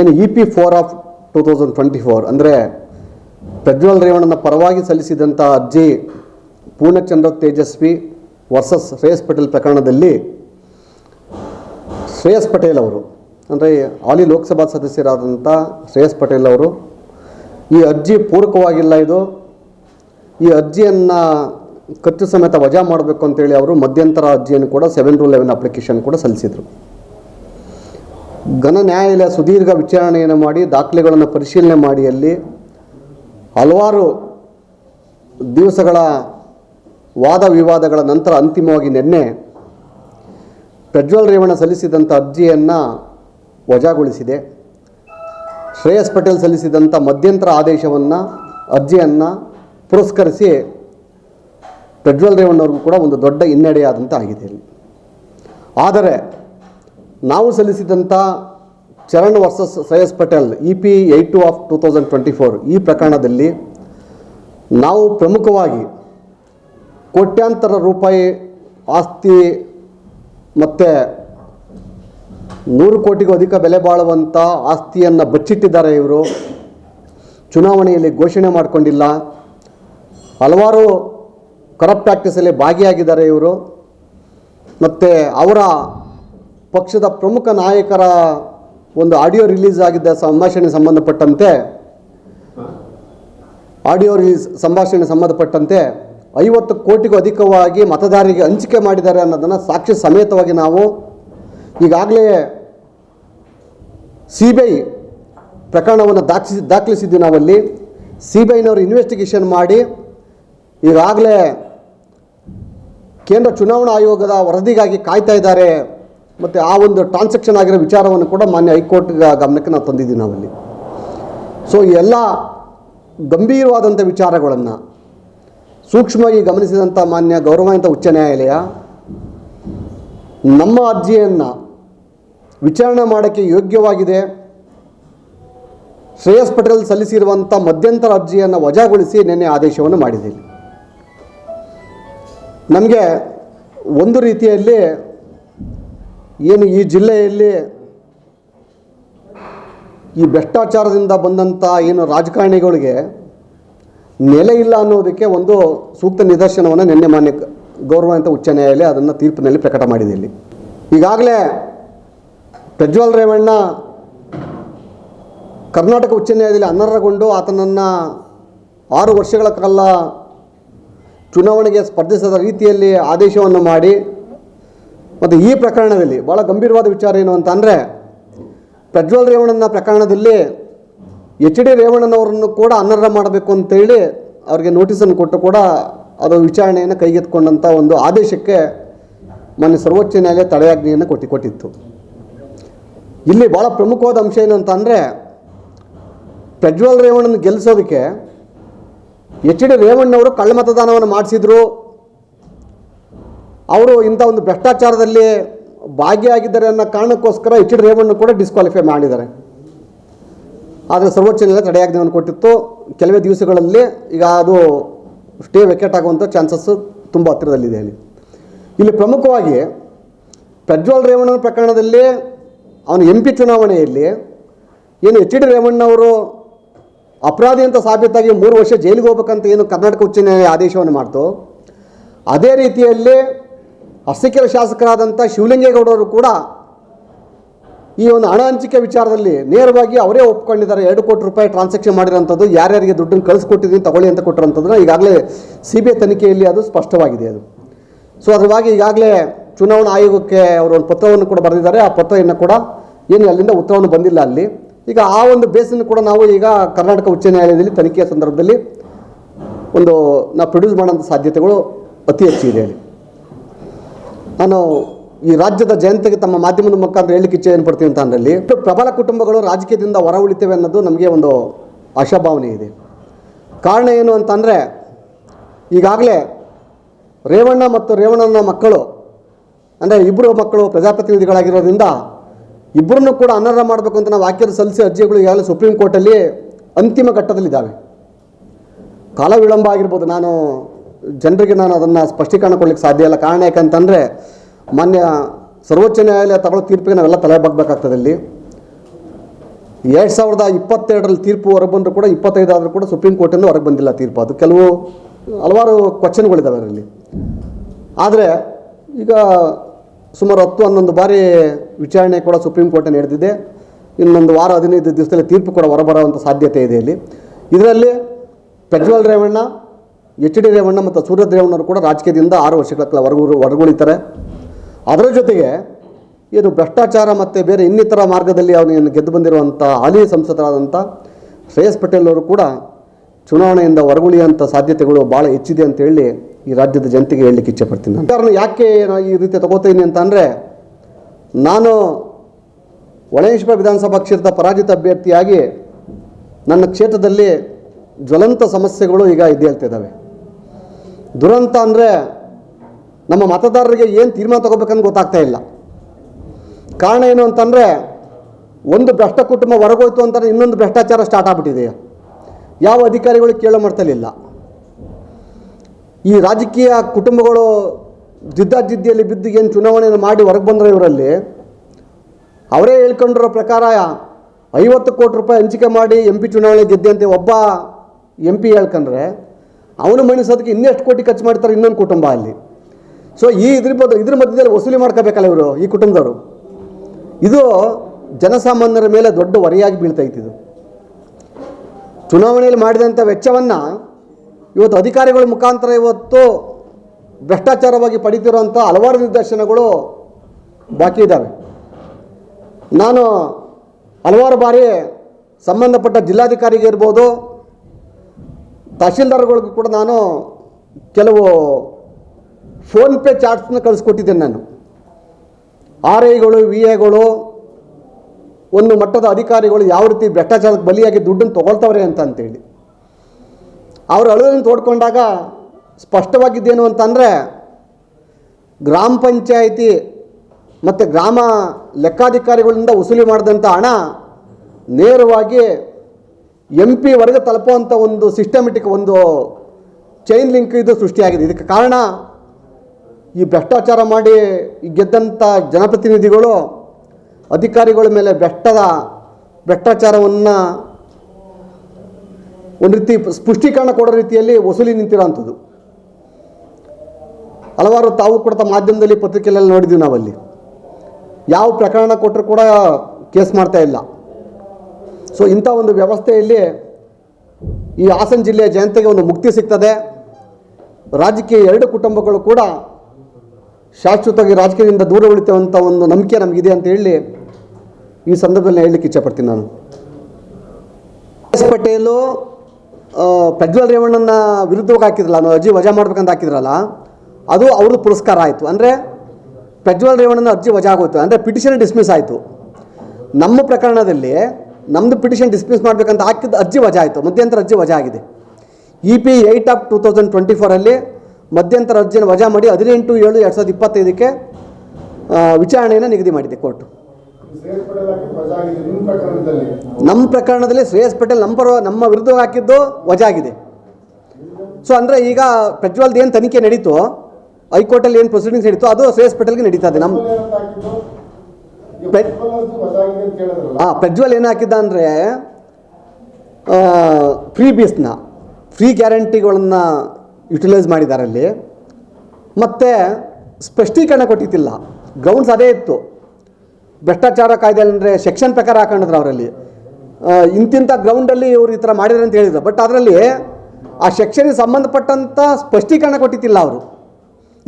ಏನು E P four of two thousand twenty four ಅಂದರೆ ಪ್ರಜ್ವಲ್ ರೇವಣ್ಣನ ಪರವಾಗಿ ಸಲ್ಲಿಸಿದಂಥ ಅರ್ಜಿ ಪೂರ್ಣಚಂದ್ರ ತೇಜಸ್ವಿ ವರ್ಸಸ್ ಶ್ರೇಯಸ್ ಪಟೇಲ್ ಪ್ರಕರಣದಲ್ಲಿ ಶ್ರೇಯಸ್ ಪಟೇಲ್ ಅವರು, ಅಂದರೆ ಹಾಲಿ ಲೋಕಸಭಾ ಸದಸ್ಯರಾದಂಥ ಶ್ರೇಯಸ್ ಪಟೇಲ್ ಅವರು, ಈ ಅರ್ಜಿ ಪೂರಕವಾಗಿಲ್ಲ ಇದು. ಈ ಅರ್ಜಿಯನ್ನು ಖರ್ಚು ಸಮೇತ ವಜಾ ಮಾಡಬೇಕು ಅಂತೇಳಿ ಅವರು ಮಧ್ಯಂತರ ಅರ್ಜಿಯನ್ನು ಕೂಡ ಸೆವೆನ್ ಟು ಲೆವೆನ್ ಅಪ್ಲಿಕೇಶನ್ ಕೂಡ ಸಲ್ಲಿಸಿದರು. ಘನ ನ್ಯಾಯಾಲಯ ಸುದೀರ್ಘ ವಿಚಾರಣೆಯನ್ನು ಮಾಡಿ, ದಾಖಲೆಗಳನ್ನು ಪರಿಶೀಲನೆ ಮಾಡಿ, ಅಲ್ಲಿ ಹಲವಾರು ದಿವಸಗಳ ವಾದ ವಿವಾದಗಳ ನಂತರ ಅಂತಿಮವಾಗಿ ನಿನ್ನೆ ಪ್ರಜ್ವಲ್ ರೇವಣ್ಣ ಸಲ್ಲಿಸಿದಂಥ ಅರ್ಜಿಯನ್ನು ವಜಾಗೊಳಿಸಿದೆ. ಶ್ರೇಯಸ್ ಪಟೇಲ್ ಸಲ್ಲಿಸಿದಂಥ ಮಧ್ಯಂತರ ಆದೇಶವನ್ನು, ಅರ್ಜಿಯನ್ನು ಪುರಸ್ಕರಿಸಿ ಪ್ರಜ್ವಲ್ ರೇವಣ್ಣವ್ರಿಗೂ ಕೂಡ ಒಂದು ದೊಡ್ಡ ಹಿನ್ನಡೆಯಾದಂಥ ಆಗಿದೆ ಆದರೆ ನಾವು ಸಲ್ಲಿಸಿದಂಥ Charan versus Shreyas Patel E P eight two of two thousand twenty four ಈ ಪ್ರಕರಣದಲ್ಲಿ ನಾವು ಪ್ರಮುಖವಾಗಿ ಕೋಟ್ಯಾಂತರ ರೂಪಾಯಿ ಆಸ್ತಿ ಮತ್ತು ನೂರು ಕೋಟಿಗೂ ಅಧಿಕ ಬೆಲೆ ಬಾಳುವಂಥ ಆಸ್ತಿಯನ್ನು ಬಚ್ಚಿಟ್ಟಿದ್ದಾರೆ ಇವರು. ಚುನಾವಣೆಯಲ್ಲಿ ಘೋಷಣೆ ಮಾಡಿಕೊಂಡಿಲ್ಲ. ಹಲವಾರು ಕರಪ್ಟ್ ಪ್ರಾಕ್ಟೀಸಲ್ಲಿ ಭಾಗಿಯಾಗಿದ್ದಾರೆ ಇವರು. ಮತ್ತು ಅವರ ಪಕ್ಷದ ಪ್ರಮುಖ ನಾಯಕರ ಒಂದು ಆಡಿಯೋ ರಿಲೀಸ್ ಆಗಿದ್ದ ಸಂಭಾಷಣೆ ಸಂಬಂಧಪಟ್ಟಂತೆ, ಆಡಿಯೋ ರಿಲೀಸ್ ಸಂಭಾಷಣೆ ಸಂಬಂಧಪಟ್ಟಂತೆ ಐವತ್ತು ಕೋಟಿಗೂ ಅಧಿಕವಾಗಿ ಮತದಾರರಿಗೆ ಹಂಚಿಕೆ ಮಾಡಿದ್ದಾರೆ ಅನ್ನೋದನ್ನು ಸಾಕ್ಷಿ ಸಮೇತವಾಗಿ ನಾವು ಈಗಾಗಲೇ ಸಿ ಬಿ ಐ ಪ್ರಕರಣವನ್ನು ದಾಖಲಿಸಿ ದಾಖಲಿಸಿದ್ವಿ ನಾವಲ್ಲಿ. ಸಿ ಬಿ ಐನವರು ಇನ್ವೆಸ್ಟಿಗೇಷನ್ ಮಾಡಿ ಈಗಾಗಲೇ ಕೇಂದ್ರ ಚುನಾವಣಾ ಆಯೋಗದ ವರದಿಗಾಗಿ ಕಾಯ್ತಾ ಇದ್ದಾರೆ. ಮತ್ತು ಆ ಒಂದು ಟ್ರಾನ್ಸಾಕ್ಷನ್ ಆಗಿರೋ ವಿಚಾರವನ್ನು ಕೂಡ ಮಾನ್ಯ ಹೈಕೋರ್ಟ್ ಗಮನಕ್ಕೆ ನಾವು ತಂದಿದ್ದೀವಿ ನಾವಲ್ಲಿ. ಸೊ ಎಲ್ಲ ಗಂಭೀರವಾದಂಥ ವಿಚಾರಗಳನ್ನು ಸೂಕ್ಷ್ಮವಾಗಿ ಗಮನಿಸಿದಂಥ ಮಾನ್ಯ ಗೌರವಾನ್ವಿತ ಉಚ್ಚ ನ್ಯಾಯಾಲಯ ನಮ್ಮ ಅರ್ಜಿಯನ್ನು ವಿಚಾರಣೆ ಮಾಡೋಕ್ಕೆ ಯೋಗ್ಯವಾಗಿದೆ. ಶ್ರೇಯಸ್ ಪಟೇಲ್ ಸಲ್ಲಿಸಿರುವಂಥ ಮಧ್ಯಂತರ ಅರ್ಜಿಯನ್ನು ವಜಾಗೊಳಿಸಿ ನಿನ್ನೆ ಆದೇಶವನ್ನು ಮಾಡಿದ್ದೀನಿ ನಮಗೆ ಒಂದು ರೀತಿಯಲ್ಲಿ ಏನು ಈ ಜಿಲ್ಲೆಯಲ್ಲಿ ಈ ಭ್ರಷ್ಟಾಚಾರದಿಂದ ಬಂದಂಥ ಏನು ರಾಜಕಾರಣಿಗಳಿಗೆ ನೆಲೆ ಇಲ್ಲ ಅನ್ನೋದಕ್ಕೆ ಒಂದು ಸೂಕ್ತ ನಿದರ್ಶನವನ್ನು ನಿನ್ನೆ ಮಾನ್ಯ ಗೌರವಾನ್ವಿತ ಉಚ್ಚ ನ್ಯಾಯಾಲಯ ಅದನ್ನು ತೀರ್ಪಿನಲ್ಲಿ ಪ್ರಕಟ ಮಾಡಿದೆ ಇಲ್ಲಿ. ಈಗಾಗಲೇ ಪ್ರಜ್ವಲ್ ರೇವಣ್ಣ ಕರ್ನಾಟಕ ಉಚ್ಚ ನ್ಯಾಯಾಲಯದಲ್ಲಿ ಅನರ್ಹಗೊಂಡು ಆತನನ್ನು ಆರು ವರ್ಷಗಳ ಕಾಲ ಚುನಾವಣೆಗೆ ಸ್ಪರ್ಧಿಸದ ರೀತಿಯಲ್ಲಿ ಆದೇಶವನ್ನು ಮಾಡಿ ಮತ್ತು ಈ ಪ್ರಕರಣದಲ್ಲಿ ಭಾಳ ಗಂಭೀರವಾದ ವಿಚಾರ ಏನು ಅಂತ ಅಂದರೆ ಪ್ರಜ್ವಲ್ ರೇವಣ್ಣನ ಪ್ರಕರಣದಲ್ಲಿ ಎಚ್ ಡಿ ರೇವಣ್ಣನವರನ್ನು ಕೂಡ ಅನರ್ಹ ಮಾಡಬೇಕು ಅಂತೇಳಿ ಅವರಿಗೆ ನೋಟಿಸನ್ನು ಕೊಟ್ಟು ಕೂಡ ಅದು ವಿಚಾರಣೆಯನ್ನು ಕೈಗೆತ್ಕೊಂಡಂಥ ಒಂದು ಆದೇಶಕ್ಕೆ ಮೊನ್ನೆ ಸರ್ವೋಚ್ಚ ನ್ಯಾಯಾಲಯ ತಡೆಯಾಜ್ಞೆಯನ್ನು ಕೊಟ್ಟು ಕೊಟ್ಟಿತ್ತು. ಇಲ್ಲಿ ಭಾಳ ಪ್ರಮುಖವಾದ ಅಂಶ ಏನು ಅಂತ ಅಂದರೆ ಪ್ರಜ್ವಲ್ ರೇವಣ್ಣನ ಗೆಲ್ಲಿಸೋದಕ್ಕೆ ಎಚ್ ಡಿ ರೇವಣ್ಣವರು ಕಳ್ಳ ಮತದಾನವನ್ನು ಮಾಡಿಸಿದ್ರು. ಅವರು ಇಂಥ ಒಂದು ಭ್ರಷ್ಟಾಚಾರದಲ್ಲಿ ಭಾಗಿಯಾಗಿದ್ದಾರೆ ಅನ್ನೋ ಕಾರಣಕ್ಕೋಸ್ಕರ ಎಚ್ ಡಿ ರೇವಣ್ಣ ಕೂಡ ಡಿಸ್ಕ್ವಾಲಿಫೈ ಮಾಡಿದ್ದಾರೆ. ಆದರೆ ಸರ್ವೋಚ್ಚ ನ್ಯಾಯಾಲಯ ತಡೆಯಾಜ್ಞೆಯನ್ನು ಕೊಟ್ಟಿತ್ತು. ಕೆಲವೇ ದಿವಸಗಳಲ್ಲಿ ಈಗ ಅದು ಸ್ಟೇ ವೆಕೆಟ್ ಆಗುವಂಥ ಚಾನ್ಸಸ್ಸು ತುಂಬ ಹತ್ತಿರದಲ್ಲಿದೆ ಅಲ್ಲಿ. ಇಲ್ಲಿ ಪ್ರಮುಖವಾಗಿ ಪ್ರಜ್ವಲ್ ರೇವಣ್ಣನ ಪ್ರಕರಣದಲ್ಲಿ ಅವನ ಎಂ ಪಿ ಚುನಾವಣೆಯಲ್ಲಿ ಏನು ಎಚ್ ಡಿ ರೇವಣ್ಣವರು ಅಪರಾಧಿ ಅಂತ ಸಾಬೀತಾಗಿ ಮೂರು ವರ್ಷ ಜೈಲಿಗೆ ಹೋಗ್ಬೇಕಂತ ಏನು ಕರ್ನಾಟಕ ಉಚ್ಚ ನ್ಯಾಯಾಲಯ ಆದೇಶವನ್ನು ಮಾಡ್ತು, ಅದೇ ರೀತಿಯಲ್ಲಿ ಅರಸೀಕೆರೆ ಶಾಸಕರಾದಂಥ ಶಿವಲಿಂಗೇಗೌಡರು ಕೂಡ ಈ ಒಂದು ಹಣ ಹಂಚಿಕೆ ವಿಚಾರದಲ್ಲಿ ನೇರವಾಗಿ ಅವರೇ ಒಪ್ಕೊಂಡಿದ್ದಾರೆ. ಎರಡು ಕೋಟಿ ರೂಪಾಯಿ ಟ್ರಾನ್ಸಾಕ್ಷನ್ ಮಾಡಿರೋಂಥದ್ದು, ಯಾರ್ಯಾರಿಗೆ ದುಡ್ಡನ್ನು ಕಳಿಸ್ಕೊಟ್ಟಿದ್ದೀನಿ ತಗೊಳ್ಳಿ ಅಂತ ಕೊಟ್ಟಿರೋಂಥದ್ದನ್ನ ಈಗಾಗಲೇ ಸಿ ಬಿ ಐ ತನಿಖೆಯಲ್ಲಿ ಅದು ಸ್ಪಷ್ಟವಾಗಿದೆ ಅದು. ಸೊ ಅದರವಾಗಿ ಈಗಾಗಲೇ ಚುನಾವಣಾ ಆಯೋಗಕ್ಕೆ ಅವರು ಒಂದು ಪತ್ರವನ್ನು ಕೂಡ ಬರೆದಿದ್ದಾರೆ. ಆ ಪತ್ರವನ್ನು ಕೂಡ ಏನು ಅಲ್ಲಿಂದ ಉತ್ತರವನ್ನು ಬಂದಿಲ್ಲ ಅಲ್ಲಿ. ಈಗ ಆ ಒಂದು ಬೇಸನ್ನು ಕೂಡ ನಾವು ಈಗ ಕರ್ನಾಟಕ ಉಚ್ಚ ನ್ಯಾಯಾಲಯದಲ್ಲಿ ತನಿಖೆಯ ಸಂದರ್ಭದಲ್ಲಿ ಒಂದು ನಾವು ಪ್ರೊಡ್ಯೂಸ್ ಮಾಡೋಂಥ ಸಾಧ್ಯತೆಗಳು ಅತಿ ಹೆಚ್ಚಿದೆ ಅಲ್ಲಿ. ನಾನು ಈ ರಾಜ್ಯದ ಜಯಂತಿಗೆ ತಮ್ಮ ಮಾಧ್ಯಮದ ಮುಖಾಂತರ ಹೇಳಲಿಕ್ಕೆ ಇಚ್ಛೆ ಏನು ಪಡ್ತೀನಿ ಅಂತ ಅಂದಲ್ಲಿ ಪ್ರಬಲ ಕುಟುಂಬಗಳು ರಾಜಕೀಯದಿಂದ ಹೊರ ಉಳಿತೇವೆ ಅನ್ನೋದು ನಮಗೆ ಒಂದು ಆಶಾಭಾವನೆ ಇದೆ. ಕಾರಣ ಏನು ಅಂತಂದರೆ, ಈಗಾಗಲೇ ರೇವಣ್ಣ ಮತ್ತು ರೇವಣ್ಣನ ಮಕ್ಕಳು, ಅಂದರೆ ಇಬ್ಬರು ಮಕ್ಕಳು ಪ್ರಜಾಪ್ರತಿನಿಧಿಗಳಾಗಿರೋದ್ರಿಂದ ಇಬ್ಬರನ್ನು ಕೂಡ ಅನರ್ಹ ಮಾಡಬೇಕು ಅಂತ ನಾವು ವಾಕ್ಯದ ಸಲ್ಲಿಸಿ ಅರ್ಜಿಗಳು ಈಗಾಗಲೇ ಸುಪ್ರೀಂ ಕೋರ್ಟಲ್ಲಿ ಅಂತಿಮ ಘಟ್ಟದಲ್ಲಿದ್ದಾವೆ. ಕಾಲ ವಿಳಂಬ ಆಗಿರ್ಬೋದು, ನಾನು ಜನರಿಗೆ ನಾನು ಅದನ್ನು ಸ್ಪಷ್ಟೀಕರಣ ಕೊಡ್ಲಿಕ್ಕೆ ಸಾಧ್ಯ ಇಲ್ಲ. ಕಾರಣ ಯಾಕಂತಂದರೆ, ಮಾನ್ಯ ಸರ್ವೋಚ್ಚ ನ್ಯಾಯಾಲಯ ತಗೊಳ್ಳೋ ತೀರ್ಪಿಗೆ ನಾವೆಲ್ಲ ತಲೆ ಬಾಗಬೇಕಾಗ್ತದೆ ಇಲ್ಲಿ. ಎರಡು ಸಾವಿರದ ಇಪ್ಪತ್ತೆರಡರಲ್ಲಿ ತೀರ್ಪು ಹೊರಗೆ ಬಂದರೂ ಕೂಡ, ಇಪ್ಪತ್ತೈದು ಆದರೂ ಕೂಡ ಸುಪ್ರೀಂ ಕೋರ್ಟಿಂದ ಹೊರಗೆ ಬಂದಿಲ್ಲ ತೀರ್ಪು. ಅದು ಕೆಲವು ಹಲವಾರು ಕ್ವಶನ್ಗಳಿದ್ದಾವೆ ಅದರಲ್ಲಿ. ಆದರೆ, ಈಗ ಸುಮಾರು ಹತ್ತು, ಹನ್ನೊಂದು ಬಾರಿ ವಿಚಾರಣೆ ಕೂಡ ಸುಪ್ರೀಂ ಕೋರ್ಟ್ ನಡೆದಿದೆ. ಇನ್ನೊಂದು ವಾರ, ಹದಿನೈದು ದಿವಸದಲ್ಲಿ ತೀರ್ಪು ಕೂಡ ಹೊರಬರುವಂಥ ಸಾಧ್ಯತೆ ಇದೆ ಇಲ್ಲಿ. ಇದರಲ್ಲಿ ಪ್ರಜ್ವಲ್ ರೇವಣ್ಣ ಎಚ್ ಡಿ ರೇವಣ್ಣ ಮತ್ತು ಸೂರ್ಯ ರೇವಣ್ಣರು ಕೂಡ ರಾಜಕೀಯದಿಂದ ಆರು ವರ್ಷಗಳ ಕಾಲ ಹೊರಗು ಹೊರಗುಳಿತಾರೆ ಅದರ ಜೊತೆಗೆ ಏನು ಭ್ರಷ್ಟಾಚಾರ ಮತ್ತು ಬೇರೆ ಇನ್ನಿತರ ಮಾರ್ಗದಲ್ಲಿ ಅವನೇನು ಗೆದ್ದು ಬಂದಿರುವಂಥ ಹಾಲಿ ಸಂಸದರಾದಂಥ ಶ್ರೇಯಸ್ ಪಟೇಲ್ ಅವರು ಕೂಡ ಚುನಾವಣೆಯಿಂದ ಹೊರಗುಳಿಯುವಂಥ ಸಾಧ್ಯತೆಗಳು ಭಾಳ ಹೆಚ್ಚಿದೆ ಅಂತ ಹೇಳಿ ಈ ರಾಜ್ಯದ ಜನತೆಗೆ ಹೇಳಲಿಕ್ಕೆ ಇಚ್ಛೆಪಡ್ತೀನಿ ನಾನು. ಕಾರಣ ಯಾಕೆ ನಾನು ಈ ರೀತಿ ತಗೋತೀನಿ ಅಂತ ಅಂದರೆ, ನಾನು ಒಳೇಶ್ವರ ವಿಧಾನಸಭಾ ಕ್ಷೇತ್ರದ ಪರಾಜಿತ ಅಭ್ಯರ್ಥಿಯಾಗಿ ನನ್ನ ಕ್ಷೇತ್ರದಲ್ಲಿ ಜ್ವಲಂತ ಸಮಸ್ಯೆಗಳು ಈಗ ಇದ್ದೇಳ್ತಿದ್ದಾವೆ ದುರಂತ ಅಂದರೆ ನಮ್ಮ ಮತದಾರರಿಗೆ ಏನು ತೀರ್ಮಾನ ತಗೋಬೇಕಂತ ಗೊತ್ತಾಗ್ತಾ ಇಲ್ಲ. ಕಾರಣ ಏನು ಅಂತಂದರೆ ಒಂದು ಭ್ರಷ್ಟ ಕುಟುಂಬ ಹೊರಗೋಯ್ತು ಅಂತಂದರೆ ಇನ್ನೊಂದು ಭ್ರಷ್ಟಾಚಾರ ಸ್ಟಾರ್ಟ್ ಆಗ್ಬಿಟ್ಟಿದೆ ಯಾವ ಅಧಿಕಾರಿಗಳು ಕೇಳೋ ಮಾಡ್ತಲಿಲ್ಲ ಈ ರಾಜಕೀಯ ಕುಟುಂಬಗಳು ಜಿದ್ದಾಜಿದ್ದಿಯಲ್ಲಿ ಬಿದ್ದು ಏನು ಚುನಾವಣೆಯನ್ನು ಮಾಡಿ ಹೊರಗೆ ಬಂದರೆ ಇವರಲ್ಲಿ, ಅವರೇ ಹೇಳ್ಕೊಂಡಿರೋ ಪ್ರಕಾರ ಐವತ್ತು ಕೋಟಿ ರೂಪಾಯಿ ಹಂಚಿಕೆ ಮಾಡಿ ಎಂ ಪಿ ಚುನಾವಣೆ ಗೆದ್ದೆ ಅಂತ ಒಬ್ಬ ಎಂ ಪಿ ಹೇಳ್ಕೊಂಡ್ರೆ ಅವನು ಮಣಿಸೋದಕ್ಕೆ ಇನ್ನೆಷ್ಟು ಕೋಟಿ ಖರ್ಚು ಮಾಡ್ತಾರೆ ಇನ್ನೊಂದು ಕುಟುಂಬ ಅಲ್ಲಿ. ಸೊ ಈ ಇದ್ರ ಬದ, ಇದ್ರ ಮಧ್ಯದಲ್ಲಿ ವಸೂಲಿ ಮಾಡ್ಕೋಬೇಕಲ್ಲ ಇವರು, ಈ ಕುಟುಂಬದವರು? ಇದು ಜನಸಾಮಾನ್ಯರ ಮೇಲೆ ದೊಡ್ಡ ಹೊರೆಯಾಗಿ ಬೀಳ್ತೈತೆ ಇದು. ಚುನಾವಣೆಯಲ್ಲಿ ಮಾಡಿದಂಥ ವೆಚ್ಚವನ್ನು ಇವತ್ತು ಅಧಿಕಾರಿಗಳ ಮುಖಾಂತರ ಇವತ್ತು ಭ್ರಷ್ಟಾಚಾರವಾಗಿ ಪಡಿತಿರುವಂಥ ಹಲವಾರು ನಿದರ್ಶನಗಳು ಬಾಕಿ ಇದ್ದಾವೆ ನಾನು ಹಲವಾರು ಬಾರಿ ಸಂಬಂಧಪಟ್ಟ ಜಿಲ್ಲಾಧಿಕಾರಿಗೆ ಇರ್ಬೋದು ತಹಶೀಲ್ದಾರ್ಗಳಿಗೂ ಕೂಡ ನಾನು ಕೆಲವು ಫೋನ್ಪೇ ಚಾರ್ಟ್ಸ್ನ ಕಳಿಸ್ಕೊಟ್ಟಿದ್ದೇನೆ ನಾನು. ಆರ್ ಐಗಳು ವಿ ಎಗಳು ಒಂದು ಮಟ್ಟದ ಅಧಿಕಾರಿಗಳು ಯಾವ ರೀತಿ ಭ್ರಷ್ಟಾಚಾರಕ್ಕೆ ಬಲಿಯಾಗಿ ದುಡ್ಡನ್ನು ತೊಗೊಳ್ತವ್ರೆ ಅಂತ ಅಂತೇಳಿ. ಅವರು ಅಳುವನ್ನು ತೋಡ್ಕೊಂಡಾಗ ಸ್ಪಷ್ಟವಾಗಿದ್ದೇನು ಅಂತಂದರೆ ಗ್ರಾಮ ಪಂಚಾಯಿತಿ ಮತ್ತು ಗ್ರಾಮ ಲೆಕ್ಕಾಧಿಕಾರಿಗಳಿಂದ ವಸೂಲಿ ಮಾಡಿದಂಥ ಹಣ ನೇರವಾಗಿ ಎಂ ಪಿ ವರೆಗೆ ತಲುಪುವಂಥ ಒಂದು ಸಿಸ್ಟಮೆಟಿಕ್ ಒಂದು ಚೈನ್ ಲಿಂಕ್ ಇದು ಸೃಷ್ಟಿಯಾಗಿದೆ. ಇದಕ್ಕೆ ಕಾರಣ ಈ ಭ್ರಷ್ಟಾಚಾರ ಮಾಡಿ ಗೆದ್ದಂಥ ಜನಪ್ರತಿನಿಧಿಗಳು, ಅಧಿಕಾರಿಗಳ ಮೇಲೆ ಭ್ರಷ್ಟದ ಭ್ರಷ್ಟಾಚಾರವನ್ನು ಒಂದು ರೀತಿ ಸ್ಪಷ್ಟೀಕರಣ ಕೊಡೋ ರೀತಿಯಲ್ಲಿ ವಸೂಲಿ ನಿಂತಿರೋವಂಥದ್ದು ಹಲವಾರು ತಾವು ಕೂಡ ತಮ್ಮ ಮಾಧ್ಯಮದಲ್ಲಿ ಪತ್ರಿಕೆಯಲ್ಲಿ ನೋಡಿದ್ದೀವಿ ನಾವಲ್ಲಿ. ಯಾವ ಪ್ರಕರಣ ಕೊಟ್ಟರು ಕೂಡ ಕೇಸ್ ಮಾಡ್ತಾ ಇಲ್ಲ. ಸೊ ಇಂಥ ಒಂದು ವ್ಯವಸ್ಥೆಯಲ್ಲಿ ಈ ಹಾಸನ ಜಿಲ್ಲೆಯ ಜನತೆಗೆ ಒಂದು ಮುಕ್ತಿ ಸಿಗ್ತದೆ. ರಾಜಕೀಯ ಎರಡು ಕುಟುಂಬಗಳು ಕೂಡ ಶಾಶ್ವತವಾಗಿ ರಾಜಕೀಯದಿಂದ ದೂರ ಉಳಿತವಂಥ ಒಂದು ನಂಬಿಕೆ ನಮಗಿದೆ ಅಂತ ಹೇಳಿ ಈ ಸಂದರ್ಭದಲ್ಲಿ ಹೇಳಲಿಕ್ಕೆ ಇಚ್ಛಪಡ್ತೀನಿ ನಾನು. ಎಸ್ ಪಟೇಲು ಪ್ರಜ್ವಲ್ ರೇವಣ್ಣನ ವಿರುದ್ಧವಾಗಿ ಹಾಕಿದ್ರಲ್ಲ, ನಾವು ಅರ್ಜಿ ವಜಾ ಮಾಡ್ಬೇಕಂತ ಹಾಕಿದ್ರಲ್ಲ, ಅದು ಅವ್ರದ್ದು ಪುರಸ್ಕಾರ ಆಯಿತು. ಅಂದರೆ ಪ್ರಜ್ವಲ್ ರೇವಣ್ಣನ ಅರ್ಜಿ ವಜಾ ಆಗೋಯ್ತು. ಅಂದರೆ ಪಿಟಿಷನ್ ಡಿಸ್ಮಿಸ್ ಆಯಿತು. ನಮ್ಮ ಪ್ರಕರಣದಲ್ಲಿ ನಮ್ಮದು ಪಿಟಿಷನ್ ಡಿಸ್ಮಿಸ್ ಮಾಡಬೇಕಂತ ಹಾಕಿದ ಅರ್ಜಿ ವಜಾ ಆಯಿತು, ಮಧ್ಯಂತರ ಅರ್ಜಿ ವಜಾ ಆಗಿದೆ. E P eight of two thousand twenty ಫೋರಲ್ಲಿ ಮಧ್ಯಂತರ ಅರ್ಜಿಯನ್ನು ವಜಾ ಮಾಡಿ ಹದಿನೆಂಟು ಏಳು ಎರಡು ಸಾವಿರದ ಇಪ್ಪತ್ತೈದಕ್ಕೆ ವಿಚಾರಣೆಯನ್ನು ನಿಗದಿ ಮಾಡಿದೆ ಕೋರ್ಟು. ನಮ್ಮ ಪ್ರಕರಣದಲ್ಲಿ ಶ್ರೇಯಸ್ ಪಟೇಲ್ ನಮ್ಮ ಪರ, ನಮ್ಮ ವಿರುದ್ಧ ಹಾಕಿದ್ದು ವಜಾ ಆಗಿದೆ. ಸೊ ಅಂದರೆ ಈಗ ಪ್ರಜ್ವಲ್ದು ಏನು ತನಿಖೆ ನಡೀತು, ಹೈಕೋರ್ಟಲ್ಲಿ ಏನು ಪ್ರೊಸೀಡಿಂಗ್ಸ್ ನಡೀತು, ಅದು ಶ್ರೇಯಸ್ ಪಟೇಲ್ಗೆ ನಡೀತಾ ಇದೆ. ನಮ್ಮ ಹಾಂ ಪ್ರಜ್ವಲ್ ಏನು ಹಾಕಿದ್ದ ಅಂದರೆ ಫ್ರೀ ಬೀಸ್ನ ಫ್ರೀ ಗ್ಯಾರಂಟಿಗಳನ್ನು ಯುಟಿಲೈಸ್ ಮಾಡಿದ್ದಾರೆ ಅಲ್ಲಿ. ಮತ್ತು ಸ್ಪಷ್ಟೀಕರಣ ಕೊಟ್ಟಿದ್ದಿಲ್ಲ. ಗ್ರೌಂಡ್ಸ್ ಅದೇ ಇತ್ತು. ಭ್ರಷ್ಟಾಚಾರ ಕಾಯ್ದೆ ಅಂದರೆ ಸೆಕ್ಷನ್ ಪ್ರಕಾರ ಹಾಕೊಂಡಿದ್ರು ಅವರಲ್ಲಿ. ಇಂತಿಂಥ ಗ್ರೌಂಡಲ್ಲಿ ಇವರು ಈ ಥರ ಮಾಡಿದ್ರು ಅಂತ ಹೇಳಿದರು. ಬಟ್ ಅದರಲ್ಲಿ ಆ ಸೆಕ್ಷನ್ಗೆ ಸಂಬಂಧಪಟ್ಟಂಥ ಸ್ಪಷ್ಟೀಕರಣ ಕೊಟ್ಟಿದ್ದಿಲ್ಲ ಅವರು.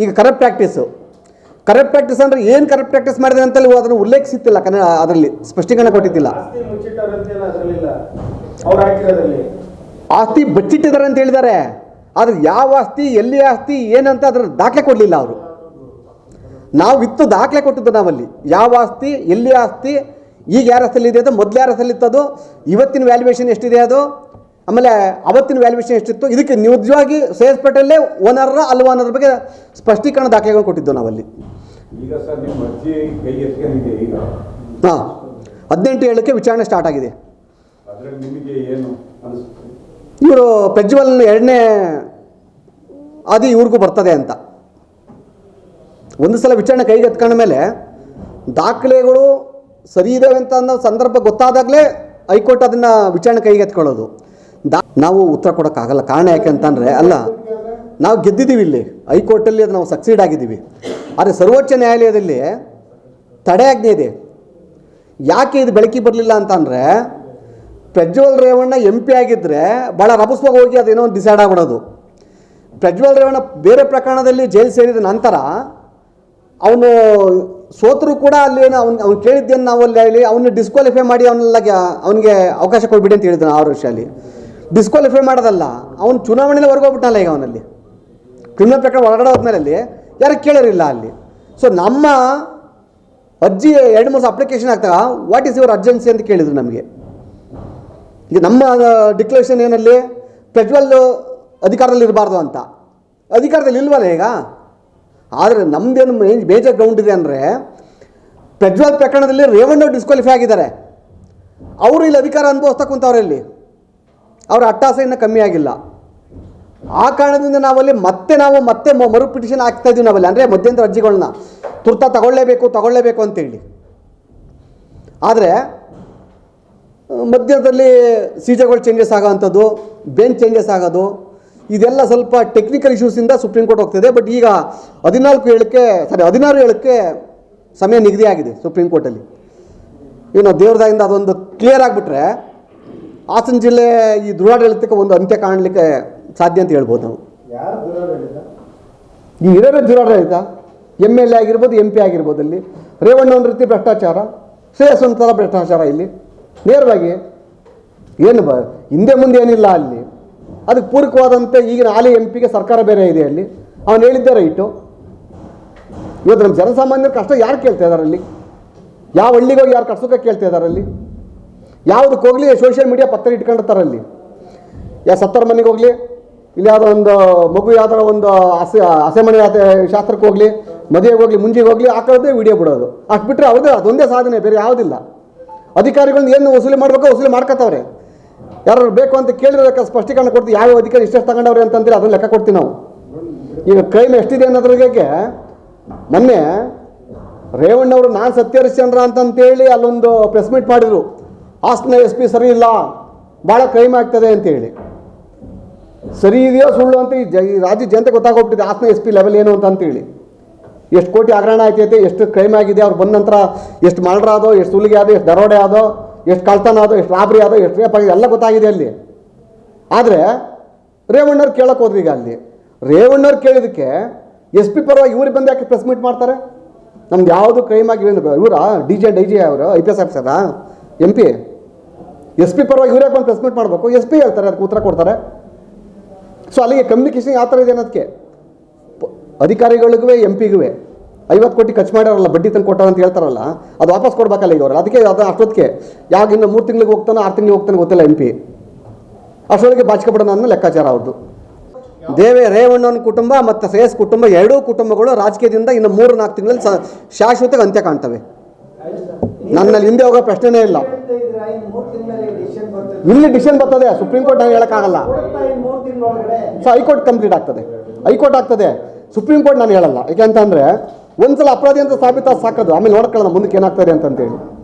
ಈಗ ಕರಪ್ಟ್ ಪ್ರಾಕ್ಟೀಸು ಕರಪ್ಟ್ ಪ್ರಾಕ್ಟೀಸ್ ಅಂದ್ರೆ ಏನು ಕರೆಕ್ಟ್ ಪ್ರಾಕ್ಟೀಸ್ ಮಾಡಿದ್ರೆ ಅಂತಲ್ಲಿ ಅದನ್ನು ಉಲ್ಲೇಖಿಸುತ್ತಿಲ್ಲ ಕನ್ನಡ ಅದರಲ್ಲಿ ಸ್ಪಷ್ಟೀಕರಣ ಕೊಟ್ಟಿದ್ದಿಲ್ಲ. ಆಸ್ತಿ ಬಚ್ಚಿಟ್ಟಿದ್ದಾರೆ ಅಂತ ಹೇಳಿದ್ದಾರೆ. ಆದರೆ ಯಾವ ಆಸ್ತಿ, ಎಲ್ಲಿ ಆಸ್ತಿ, ಏನಂತ ಅದ್ರ ದಾಖಲೆ ಕೊಡಲಿಲ್ಲ ಅವರು. ನಾವು ಇತ್ತು ದಾಖಲೆ ಕೊಟ್ಟಿದ್ದು ನಾವಲ್ಲಿ. ಯಾವ ಆಸ್ತಿ, ಎಲ್ಲಿ ಆಸ್ತಿ, ಈಗ ಯಾರ ಇದೆ ಅದು, ಮೊದಲು ಯಾರ ಅದು ಇವತ್ತಿನ ವ್ಯಾಲ್ಯೂಯೇಷನ್ ಎಷ್ಟಿದೆ ಅದು, ಆಮೇಲೆ ಅವತ್ತಿನ ವ್ಯಾಲ್ಯೂಯೇಷನ್ ಎಷ್ಟಿತ್ತು, ಇದಕ್ಕೆ ನಿಜವಾಗಿ ಶ್ರೇಯಸ್ ಪಟೇಲೇ ಓನರ್ರ ಅಲ್ವಾ ಅನ್ನೋದ್ರ ಬಗ್ಗೆ ಸ್ಪಷ್ಟೀಕರಣ ದಾಖಲೆಗಳು ಕೊಟ್ಟಿದ್ದು ನಾವಲ್ಲಿ. ಹಾಂ ಹದಿನೆಂಟು ಏಳಕ್ಕೆ ವಿಚಾರಣೆ ಸ್ಟಾರ್ಟ್ ಆಗಿದೆ. ಇವರು ಪ್ರಜ್ವಲ್ ಎರಡನೇ ಆದಿ ಇವ್ರಿಗೂ ಬರ್ತದೆ ಅಂತ. ಒಂದು ಸಲ ವಿಚಾರಣೆ ಕೈಗೆ ಎತ್ಕೊಂಡ ಮೇಲೆ ದಾಖಲೆಗಳು ಸರಿ ಇದ್ದಾವೆ ಅಂತ ಅನ್ನೋ ಸಂದರ್ಭ ಗೊತ್ತಾದಾಗಲೇ ಹೈಕೋರ್ಟ್ ಅದನ್ನು ವಿಚಾರಣೆ ಕೈಗೆ ಎತ್ಕೊಳ್ಳೋದು. ದಾ ನಾವು ಉತ್ತರ ಕೊಡೋಕ್ಕಾಗಲ್ಲ. ಕಾರಣ ಯಾಕೆ ಅಂತಂದರೆ ಅಲ್ಲ ನಾವು ಗೆದ್ದಿದ್ದೀವಿ ಇಲ್ಲಿ. ಹೈಕೋರ್ಟಲ್ಲಿ ಅದು ನಾವು ಸಕ್ಸೀಡ್ ಆಗಿದ್ದೀವಿ. ಆದರೆ ಸರ್ವೋಚ್ಚ ನ್ಯಾಯಾಲಯದಲ್ಲಿ ತಡೆಯಾಜ್ಞೆ ಇದೆ. ಯಾಕೆ ಇದು ಬೆಳಕಿಗೆ ಬರಲಿಲ್ಲ ಅಂತಂದರೆ ಪ್ರಜ್ವಲ್ ರೇವಣ್ಣ ಎಂ ಪಿ ಆಗಿದ್ದರೆ ಭಾಳ ರಭಸ್ವಾಗಿ ಹೋಗಿ ಅದೇನೋ ಒಂದು ಡಿಸೈಡ್ ಆಗ್ಬಿಡೋದು. ಪ್ರಜ್ವಲ್ ರೇವಣ್ಣ ಬೇರೆ ಪ್ರಕರಣದಲ್ಲಿ ಜೈಲು ಸೇರಿದ ನಂತರ ಅವನು ಸೋತರು ಕೂಡ ಅಲ್ಲಿ ಅವ್ನು ಅವ್ನು ಕೇಳಿದ್ದೇನು ನಾವು ಅಲ್ಲಿ ಹೇಳಿ ಅವನು ಡಿಸ್ಕ್ವಾಲಿಫೈ ಮಾಡಿ ಅವನೆಲ್ಲ ಅವನಿಗೆ ಅವಕಾಶ ಕೊಡ್ಬಿಡಿ ಅಂತ ಹೇಳಿದ್ದಾನೆ ಆರು ವರ್ಷ ಅಲ್ಲಿ ಡಿಸ್ಕ್ವಾಲಿಫೈ ಮಾಡೋದಲ್ಲ, ಅವ್ನು ಚುನಾವಣೆಯಲ್ಲಿ ಹೊರಗೋಗ್ಬಿಟ್ಟಲ್ಲ ಈಗ ಅವನಲ್ಲಿ. ಕ್ರಿಮಿನಲ್ ಪ್ರಕರಣ ಒಳಗಡೆ ಹೋದ್ಮೇಲೆ ಅಲ್ಲಿ ಯಾರು ಕೇಳೋರಿಲ್ಲ ಅಲ್ಲಿ. ಸೊ ನಮ್ಮ ಅರ್ಜಿ ಎರಡು, ಮೂರು ಅಪ್ಲಿಕೇಶನ್ ಹಾಕ್ತಾಗ ವಾಟ್ ಈಸ್ ಯುವರ್ ಅರ್ಜೆನ್ಸಿ ಅಂತ ಕೇಳಿದರು ನಮಗೆ. ಈಗ ನಮ್ಮ ಡಿಕ್ಲರೇಷನ್ ಏನಲ್ಲಿ ಫೆಡ್ರಲ್ ಅಧಿಕಾರದಲ್ಲಿ ಇರಬಾರ್ದು ಅಂತ. ಅಧಿಕಾರದಲ್ಲಿ ಇಲ್ವಲ್ಲ ಈಗ? ಆದರೆ ನಮ್ಮದೇನು ಮೇಜರ್ ಗ್ರೌಂಡ್ ಇದೆ ಅಂದರೆ ಫೆಡ್ರಲ್ ಪ್ರಕರಣದಲ್ಲಿ ರೇವಣ್ಣ ಡಿಸ್ಕ್ವಾಲಿಫೈ ಆಗಿದ್ದಾರೆ. ಅವರು ಇಲ್ಲಿ ಅಧಿಕಾರ ಅನುಭವಿಸ್ತಾ ಕುಂತವ್ರೆ ಇಲ್ಲಿ. ಅವರ ಅಟ್ಟಾಸೆ ಇನ್ನೂ ಕಮ್ಮಿ ಆಗಿಲ್ಲ. ಆ ಕಾರಣದಿಂದ ನಾವಲ್ಲಿ ಮತ್ತೆ ನಾವು ಮತ್ತೆ ಮರು ಪಿಟಿಷನ್ ಹಾಕ್ತಾ ಇದೀವಿ ನಾವಲ್ಲಿ. ಅಂದರೆ ಮಧ್ಯಂತರ ಅರ್ಜಿಗಳನ್ನ ತುರ್ತ ತಗೊಳ್ಳೇಬೇಕು ತಗೊಳ್ಳೇಬೇಕು ಅಂತೇಳಿ. ಆದರೆ, ಮಧ್ಯದಲ್ಲಿ ಸೀಜಗಳು ಚೇಂಜಸ್ ಆಗೋವಂಥದ್ದು ಬೆಂಚ್ ಚೇಂಜಸ್ ಆಗೋದು, ಇದೆಲ್ಲ ಸ್ವಲ್ಪ ಟೆಕ್ನಿಕಲ್ ಇಶ್ಯೂಸಿಂದ ಸುಪ್ರೀಂ ಕೋರ್ಟ್ ಹೋಗ್ತಿದೆ. ಬಟ್ ಈಗ ಹದಿನಾಲ್ಕು ಏಳಕ್ಕೆ ಸಾರಿ ಹದಿನಾರು ಏಳಕ್ಕೆ ಸಮಯ ನಿಗದಿ ಆಗಿದೆ ಸುಪ್ರೀಂ ಕೋರ್ಟಲ್ಲಿ ಏನೋ ದೇವ್ರದಾಗಿಂದ ಅದೊಂದು ಕ್ಲಿಯರ್ ಆಗಿಬಿಟ್ರೆ, ಹಾಸನ ಜಿಲ್ಲೆ ಈ ದುರಾಡಳಿತಕ್ಕೆ ಒಂದು ಅಂತ್ಯ ಕಾಣಲಿಕ್ಕೆ ಸಾಧ್ಯ ಅಂತ ಹೇಳ್ಬೋದು ನಾವು. ಈ ಇರೋರೇ ದುರಾಡಳಿತ ಎಂ ಎಲ್ ಎ ಆಗಿರ್ಬೋದು ಎಂ ಪಿ ಆಗಿರ್ಬೋದು ಅಲ್ಲಿ. ರೇವಣ್ಣ ಒಂದು ರೀತಿ ಭ್ರಷ್ಟಾಚಾರ ಶ್ರೇಯಸ್ ಒಂಥರ ಭ್ರಷ್ಟಾಚಾರ ಇಲ್ಲಿ. ನೇರವಾಗಿ ಏನು ಬ ಹಿಂದೆ ಮುಂದೆ ಏನಿಲ್ಲ ಅಲ್ಲಿ. ಅದಕ್ಕೆ ಪೂರಕವಾದಂತೆ ಈಗಿನ ಹಾಲಿ ಎಂ ಪಿಗೆ ಸರ್ಕಾರ ಬೇರೆ ಇದೆ ಅಲ್ಲಿ. ಅವನು ಹೇಳಿದ್ದೆ ರೈಟು. ಇವತ್ತು ನಮ್ಮ ಜನಸಾಮಾನ್ಯರ ಕಷ್ಟ ಯಾರು ಕೇಳ್ತಾ ಇದ್ದಾರೆ ಅಲ್ಲಿ? ಯಾವ ಹಳ್ಳಿಗೆ ಹೋಗಿ ಯಾರು ಕಟ್ಸೋಕೆ ಕೇಳ್ತಾ ಇದ್ದಾರೆ ಅಲ್ಲಿ? ಯಾವುದಕ್ಕೆ ಹೋಗಲಿ ಸೋಷಿಯಲ್ ಮೀಡಿಯಾ ಪತ್ರ ಇಟ್ಕೊಂಡಿರ್ತಾರೆ ಅಲ್ಲಿ. ಯಾ ಸತ್ತರ ಮನೆಗೆ ಹೋಗಲಿ ಇಲ್ಲಿ ಯಾವುದೋ ಒಂದು ಮಗು ಯಾವ್ದಾರ ಒಂದು ಹಸೆ ಹಸೆಮಣೆ ಶಾಸ್ತ್ರಕ್ಕೆ ಹೋಗಲಿ, ಮದುವೆಗೆ ಹೋಗಲಿ, ಮುಂಜಿಗೆ ಹೋಗಲಿ ಹಾಕೋದೇ ವಿಡಿಯೋ ಬಿಡೋದು. ಅಷ್ಟು ಬಿಟ್ಟರೆ ಹೌದೇ ಅದೊಂದೇ ಸಾಧನೆ, ಬೇರೆ ಯಾವುದಿಲ್ಲ. ಅಧಿಕಾರಿಗಳನ್ನ ಏನು ವಸೂಲಿ ಮಾಡಬೇಕೋ ವಸೂಲಿ ಮಾಡ್ಕೋತಾವ್ರೆ ಯಾರು ಬೇಕು ಅಂತ ಕೇಳಿರೋದಕ್ಕೆ ಸ್ಪಷ್ಟೀಕರಣ ಕೊಡ್ತೀವಿ. ಯಾವ ಅಧಿಕಾರಿ ಇಷ್ಟೆಷ್ಟು ತಗೊಂಡವ್ರೆ ಅಂತಂದ್ರೆ ಅದನ್ನು ಲೆಕ್ಕ ಕೊಡ್ತೀವಿ ನಾವು. ಈಗ ಕ್ರೈಮ್ ಎಷ್ಟಿದೆ ಅನ್ನೋದ್ರಿಗೆ ಮೊನ್ನೆ ರೇವಣ್ಣವರು ನಾನು ಸತ್ಯಹರಿಶ್ಚಂದ್ರ ಅಂತಂತೇಳಿ ಅಲ್ಲೊಂದು ಪ್ರೆಸ್ ಮೀಟ್ ಮಾಡಿದರು. ಆಸ್ನ ಎಸ್ ಪಿ ಸರಿ ಇಲ್ಲ ಭಾಳ ಕ್ರೈಮ್ ಆಗ್ತದೆ ಅಂತೇಳಿ. ಸರಿ ಇದೆಯೋ ಸುಳ್ಳು ಅಂತ ಈ ಜ ರಾಜ್ಯ ಜನತೆ ಗೊತ್ತಾಗೋಗ್ಬಿಟ್ಟಿದೆ ಹಾಸನ ಎಸ್ ಪಿ ಲೆವೆಲ್ ಏನು ಅಂತ ಅಂತೇಳಿ ಎಷ್ಟು ಕೋಟಿ ಹಗರಣ ಆಯ್ತೈತೆ, ಎಷ್ಟು ಕ್ರೈಮ್ ಆಗಿದೆ, ಅವ್ರು ಬಂದ ನಂತರ ಎಷ್ಟು ಮರ್ಡ್ರ್ ಆದೋ, ಎಷ್ಟು ಸುಲಿಗೆ ಆದೋ, ಎಷ್ಟು ದರೋಡೆ ಆದೋ, ಎಷ್ಟು ಕಳ್ತನ ಆದೋ, ಎಷ್ಟು ರಾಬ್ರಿ ಆದೋ, ಎಷ್ಟು ರೇಪ್ ಆಗಿದೆ, ಎಲ್ಲ ಗೊತ್ತಾಗಿದೆ ಅಲ್ಲಿ. ಆದರೆ ರೇವಣ್ಣವ್ರು ಕೇಳಕ್ಕೆ ಹೋದ್ರಿ ಈಗ ಅಲ್ಲಿ. ರೇವಣ್ಣವ್ರು ಕೇಳಿದಕ್ಕೆ ಎಸ್ ಪಿ ಪರವಾಗಿ ಇವ್ರಿಗೆ ಬಂದು ಯಾಕೆ ಪ್ರೆಸ್ ಮೀಟ್ ಮಾಡ್ತಾರೆ? ನಮ್ದು ಯಾವುದು ಕ್ರೈಮ್ ಆಗಿ ಇವರ ಡಿ ಜೆ, ಡಿ ಜಿ ಅವರು ಐ ಪಿ ಎಸ್ ಆಫೀಸರಾ ಎಂ ಪಿ. ಎಸ್ ಪಿ ಪರವಾಗಿ ಇವ್ರಿಗೆ ಬಂದು ಪ್ರೆಸ್ ಮೀಟ್ ಮಾಡಬೇಕು? ಎಸ್ ಪಿ ಹೇಳ್ತಾರೆ, ಅದಕ್ಕೆ ಉತ್ತರ ಕೊಡ್ತಾರೆ. ಸೊ ಅಲ್ಲಿಗೆ ಕಮ್ಯುನಿಕೇಷನ್ ಯಾವ ಥರ ಇದೆ ಅನ್ನೋದಕ್ಕೆ? ಅಧಿಕಾರಿಗಳಿಗೂ ಎಂ ಪಿಗೂ ಐವತ್ತು ಕೋಟಿ ಖರ್ಚು ಮಾಡ್ಯಾರಲ್ಲ ಬಡ್ಡಿ ತಂದು ಕೊಟ್ಟಾರ ಅಂತ ಹೇಳ್ತಾರಲ್ಲ, ಅದು ವಾಪಸ್ ಕೊಡಬೇಕಲ್ಲ ಈಗ ಅದಕ್ಕೆ ಅದು ಅಷ್ಟೊತ್ತಿಗೆ, ಯಾವಾಗ ಇನ್ನು ಮೂರು ತಿಂಗಳಿಗೆ ಹೋಗ್ತಾನೋ, ಆರು ತಿಂಗಳಿಗೆ ಹೋಗ್ತಾನೆ ಗೊತ್ತಿಲ್ಲ ಎಂ ಪಿ ಅಷ್ಟೊಳಗೆ ಬಾಚಿಕೊಬಿಡೋಣ ಅನ್ನೋ ಲೆಕ್ಕಾಚಾರ ಅವ್ರದ್ದು. ದೇವೇ ರೇವಣ್ಣನ ಕುಟುಂಬ ಮತ್ತು ಶ್ರೇಯಸ್ ಕುಟುಂಬ ಎರಡೂ ಕುಟುಂಬಗಳು ರಾಜಕೀಯದಿಂದ ಇನ್ನು ಮೂರು ನಾಲ್ಕು ತಿಂಗಳಲ್ಲಿ ಸ ಶಾಶ್ವತ ಅಂತ್ಯ ಕಾಣ್ತವೆ. ನನ್ನಲ್ಲಿ ಹಿಂದೆ ಹೋಗೋ ಪ್ರಶ್ನೆನೇ ಇಲ್ಲ ಹೇಳ್ತಾ ಇದ್ರ ಇನ್ ಮೂರ್ ತಿಂಗಳಲ್ಲಿ ಡಿಸಿಷನ್ ಬರ್ತದೆ ಇಲ್ಲಿ ಡಿಸಿಷನ್ ಬರ್ತದೆ, ಸುಪ್ರೀಂ ಕೋರ್ಟ್ ನಾನು ಹೇಳೋಕ್ಕಾಗಲ್ಲ. ಸೊ ಹೈಕೋರ್ಟ್ ಕಂಪ್ಲೀಟ್ ಆಗ್ತದೆ. ಹೈಕೋರ್ಟ್ ಆಗ್ತದೆ. ಸುಪ್ರೀಂ ಕೋರ್ಟ್ ನಾನು ಹೇಳಲ್ಲ. ಯಾಕೆ ಅಂತಂದರೆ, ಒಂದ್ಸಲ ಅಪರಾಧಿ ಅಂತ ಸಾಬೀತಾದ ಸಾಕದು. ಆಮೇಲೆ ನೋಡ್ಕೊಳ್ಳೋಣ ಮುಂದಕ್ಕೆ ಏನಾಗ್ತದೆ ಅಂತಂತೇಳಿ.